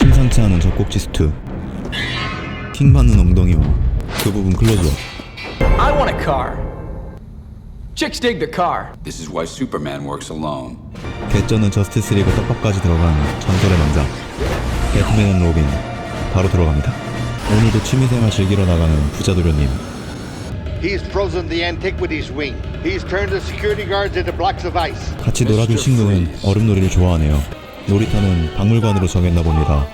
심상치 않은 젖꼭지 스투 킹 받는 엉덩이와 그 부분 클로즈업. I want a car. Chicks dig the car. This is why Superman works alone. 개쩌는 저스티스 리그 떡밥까지 들어간 전설의 명작 배트맨 앤 로빈. 바로 들어갑니다. 오늘도 취미생활 즐기러 나가는 부자 도련님 He's frozen the antiquities wing. He's turned the security guards into blocks of ice. 같이 놀아줄 친구는 얼음놀이를 좋아하네요. 놀이터는 박물관으로 정했나 봅니다.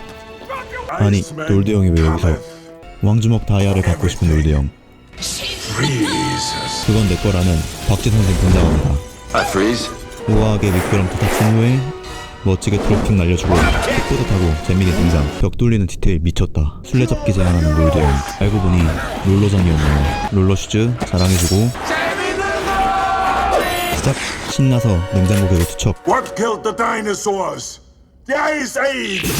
아니 놀드 형이 왜 여기서 왕주먹 다이아를 갖고 싶은 놀드 형. 그건 내 거라는 박지 선생 등장합니다. I freeze. 우아하게 미끄럼틀 탑승 후에 멋지게 트로핑 날려주고 타고 재미있게 등장 벽 뚫리는 디테일 미쳤다 술래잡기 제안하는 놀드 형 알고 보니 롤러장이었네요 롤러슈즈 자랑해주고 시작 신나서 냉장고 개고 투척 What killed the dinosaurs? The Ice Age!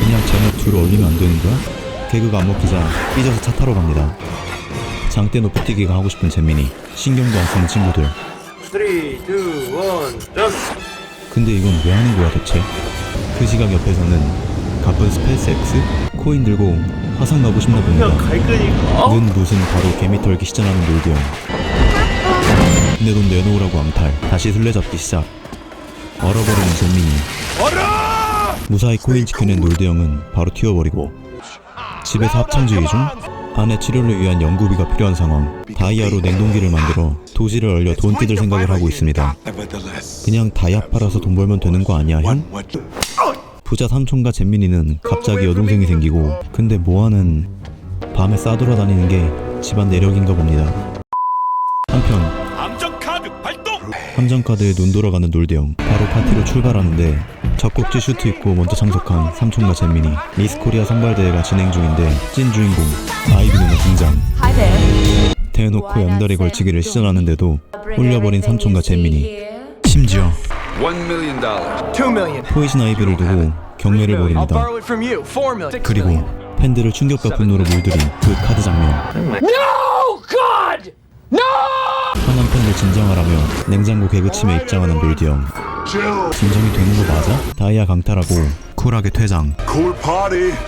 그냥 쟤네 둘 올리면 안 되는 거야? 개그가 안 먹히자 삐져서 차 타러 갑니다 장대 높이뛰기가 하고 싶은 재민이 신경도 안 쓰는 친구들 3, 2, 1, 점프! 근데 이건 왜 하는 거야 대체? 그 시각 옆에서는 가쁜 스페이스 X? 코인 들고 화상 가고 싶나 봅니다 갈 거니까. 는 무슨 바로 개미 털기 시전하는 놀드 형. 내 돈 내놓으라고 앙탈. 다시 술래잡기 시작. 얼어버리는 잼민이. 무사히 코인 지켜낸 놀드 형은 바로 튀어버리고 집에서 합창주의 중 아내 치료를 위한 연구비가 필요한 상황. 다이아로 냉동기를 만들어 도시를 얼려 돈 뜯을 생각을 하고 있습니다. 그냥 다이아 팔아서 돈 벌면 되는 거 아니야 형? 부자 삼촌과 잼민이는 갑자기 여동생이 생기고 근데 뭐하는 밤에 싸돌아다니는 게 집안 내력인가 봅니다. 한편 암정카드 발동! 함정카드에 눈 돌아가는 놀대형 바로 파티로 출발하는데 젖꼭지 슈트 입고 먼저 참석한 삼촌과 잼민이 미스코리아 선발대회가 진행 중인데 찐 주인공 아이비 누나 등장. 대놓고 양다리 걸치기를 시전하는데도 홀려버린 삼촌과 잼민이 심지어. 포이즌 아이비를 두고 경매를 벌입니다. 그리고. 팬들을 충격과 분노로 물들인 그 카드 장면! 화난 팬들 진정하라며 냉장고 개그침에 입장하는 놀디 형 진정이 되는 거 맞아? 다이아 강탈하고 쿨하게 퇴장!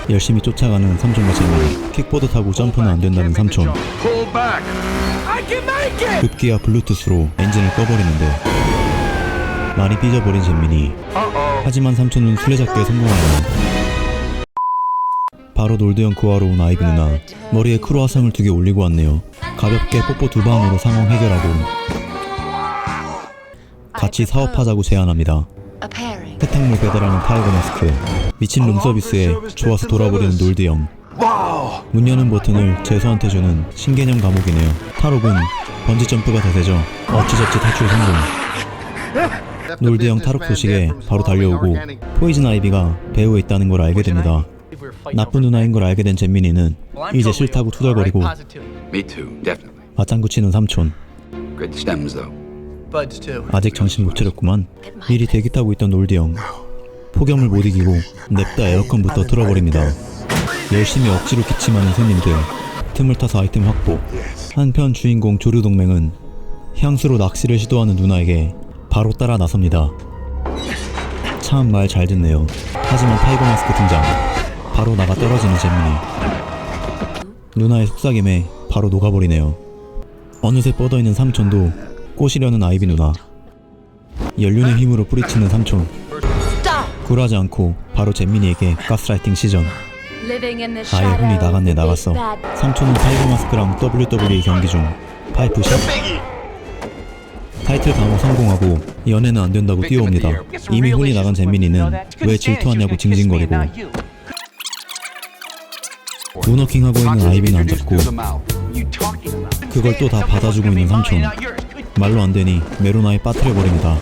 열심히 쫓아가는 삼촌과 재민이 킥보드 타고 점프는 안 된다는 삼촌! 급기야 블루투스로 엔진을 꺼버리는데 많이 삐져버린 재민이. 하지만 삼촌은 술래잡기에 성공하네요 바로 놀드형 구하러 온 아이비 누나 머리에 크루아상을 두 개 올리고 왔네요. 가볍게 뽀뽀 두 방으로 상황 해결하고 같이 사업하자고 제안합니다. 세탁물 배달하는 타이거 마스크. 미친 룸서비스에 좋아서 돌아버리는 놀드 형. 문 여는 버튼을 재수한테 주는 신개념 감옥이네요. 탈옥은 번지점프가 대세죠. 어찌저찌 탈출 성공. 놀드 형 탈옥 소식에 바로 달려오고 포이즌 아이비가 배우에 있다는 걸 알게 됩니다. 나쁜 누나인 걸 알게 된 잼민이는 이제 싫다고 투덜거리고. 맞장구 치는 삼촌. Great stems, though. 아직 정신 못 차렸구만. 미리 대기 타고 있던 놀드형 폭염을 못 이기고 냅다 에어컨부터 틀어버립니다. 열심히 억지로 기침하는 손님들. 틈을 타서 아이템 확보. 한편 주인공 조류 동맹은 향수로 낚시를 시도하는 누나에게 바로 따라 나섭니다. 참 말 잘 듣네요. 하지만 타이거 마스크 등장. 바로 나가 떨어지는 잼민이. 누나의 속삭임에 바로 녹아버리네요. 어느새 뻗어있는 삼촌도 꼬시려는 아이비 누나. 연륜의 힘으로 뿌리치는 삼촌. 굴하지 않고 바로 잼민이에게 가스라이팅 시전. 아예. 혼이 나갔네 나갔어. 삼촌은 타이거 마스크랑 WWE 경기 중 파이프 샷. 타이틀 강화 성공하고 연애는 안 된다고 뛰어옵니다. 이미 혼이 나간 잼민이는 왜 질투하냐고 징징거리고 문워킹 하고 있는 아이비는 안 잡고. 그걸 또 다 받아주고 있는 삼촌 말로 안 되니 메로나에 빠뜨려 버립니다.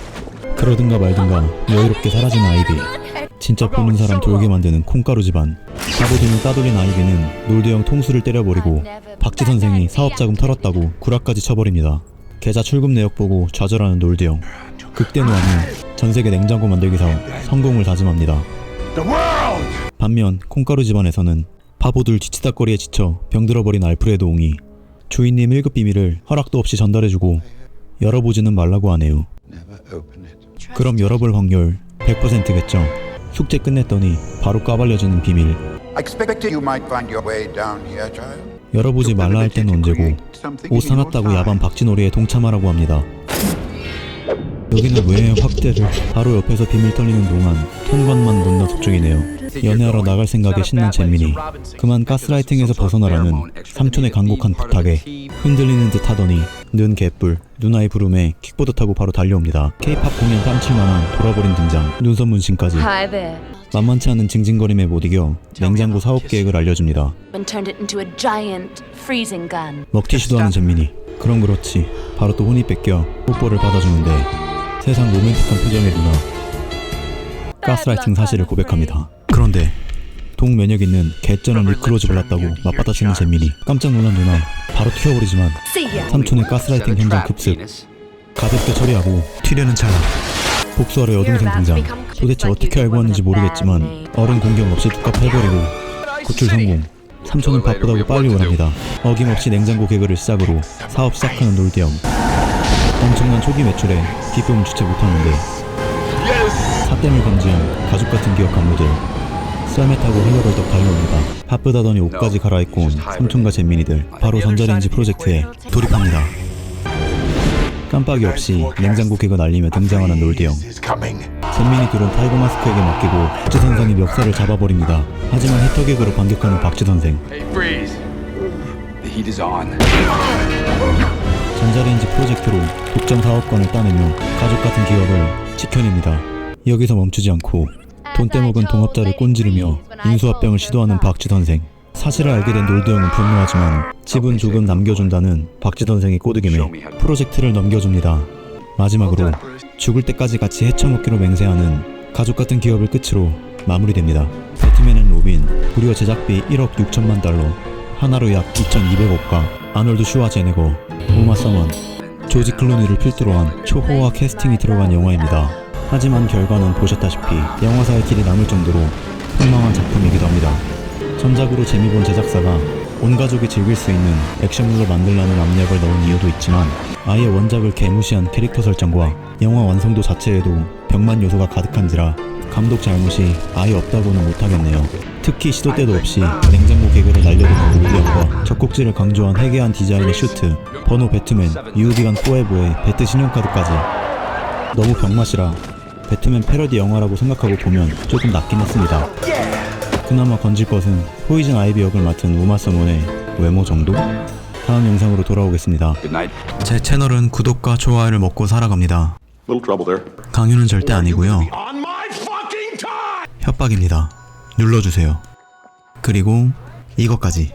그러든가 말든가 여유롭게 사라지는 아이비. 진짜 보는 사람 돌게 만드는 콩가루 집안. 바보들은 따돌린 아이비는 놀드형 통수를 때려버리고 박지 선생이 사업자금 털었다고 구라까지 쳐버립니다. 계좌 출금 내역 보고 좌절하는 놀드형. 극대노하는 전세계 냉장고 만들기 사업 성공을 다짐합니다. 반면 콩가루 집안에서는 바보들 뒤치다거리에 지쳐 병들어버린 알프레드 옹이 주인님 1급 비밀을 허락도 없이 전달해주고 열어보지는 말라고 하네요. 그럼 열어볼 확률 100%겠죠. 숙제 끝냈더니 바로 까발려지는 비밀. 열어보지 말라 할 때는 언제고 옷 사놨다고 야반 박쥐놀이에 동참하라고 합니다. 여기는 왜 확대를 바로 옆에서 비밀 털리는 동안 통관만 본다 속중이네요. 연애하러 나갈 생각에 신난 잼민이 그만 가스라이팅에서 벗어나라는 삼촌의 간곡한 부탁에 흔들리는 듯 하더니 는 개뿔 누나의 부름에 킥보드 타고 바로 달려옵니다. 케이팝 공연 땀칠만한 돌아버린 등장 눈썹 문신까지 Hi there. 만만치 않은 징징거림에 못 이겨 냉장고 사업 계획을 알려줍니다. And turned it into a giant freezing gun. 먹튀 시도 하는 잼민이 그럼 그렇지 바로 또 혼이 뺏겨 뽀뽀를 받아주는데 세상 로맨틱한 표정의 누나 가스라이팅 사실을 고백합니다 그런데 동면역 있는 개쩌는 리크로즈 발랐다고 맞받아치는 잼민이. 깜짝 놀란 누나 바로 튀어버리지만. 삼촌의 가스라이팅 현장 급습. 가볍게 처리하고 튀려는 찰나. 복수하러 여동생 등장. 도대체 어떻게 알고 왔는지 모르겠지만 어른 공격 없이 뚝갑 해버리고 구출 성공. 삼촌은 바쁘다고 빨리 오랍니다. 어김없이 냉장고 개그를 시작으로 사업 시작하는 놀대형. 엄청난 초기 매출에 기쁨을 주체 못하는데. 사땜을 감지한 가족 같은 기억 간부들 썰매 타고 흘러벌떡 달려옵니다 바쁘다더니 옷까지 갈아입고 온 삼촌과 잼민이들 바로 전자레인지 프로젝트에 돌입합니다 깜빡이 없이 냉장고 개그 날리며 등장하는 coming. 잼민이 둘은 타이거 마스크에게 맡기고 박쥐 선생이 멱살을 잡아버립니다 하지만 해터객으로 반격하는 박쥐 선생. 전자레인지 프로젝트로 독점 사업권을 따내며 가족 같은 기업을 지켜냅니다. 여기서 멈추지 않고 돈 떼먹은 동업자를 꼰지르며 인수합병을 시도하는 박쥐 선생. 사실을 알게 된 놀도형은 분노하지만 집은 조금 남겨준다는 박쥐 선생의 꼬드김에 프로젝트를 넘겨줍니다. 마지막으로 죽을 때까지 같이 헤쳐먹기로 맹세하는 가족 같은 기업을 끝으로 마무리됩니다. 배트맨 앤 로빈 무려 제작비 1억 6천만 달러 하나로 약 2,200억과 아놀드 슈와제네거, 우마 서먼, 조지 클루니를 필두로 한 초호화 캐스팅이 들어간 영화입니다. 하지만 결과는 보셨다시피 영화사의 길이 남을 정도로 폭망한 작품이기도 합니다. 전작으로 재미본 제작사가 온 가족이 즐길 수 있는 액션물로 만들라는 압력을 넣은 이유도 있지만 아예 원작을 개무시한 캐릭터 설정과 영화 완성도 자체에도 병만 요소가 가득한지라 감독 잘못이 아예 없다고는 못하겠네요. 특히 시도 때도 없이 냉장고 개그를 날려드는 울리언과 젖꼭지를 강조한 해괴한 디자인의 슈트, 번호 배트맨, 유효기간 포에버의 배트 신용카드까지 너무 병맛이라 배트맨 패러디 영화라고 생각하고 보면 조금 낫긴 했습니다. 그나마 건질 것은 포이즌 아이비 역을 맡은 우마 서먼의 외모 정도? 다음 영상으로 돌아오겠습니다. 제 채널은 구독과 좋아요를 먹고 살아갑니다. 강요는 절대 아니고요. 협박입니다. 눌러주세요. 그리고 이것까지.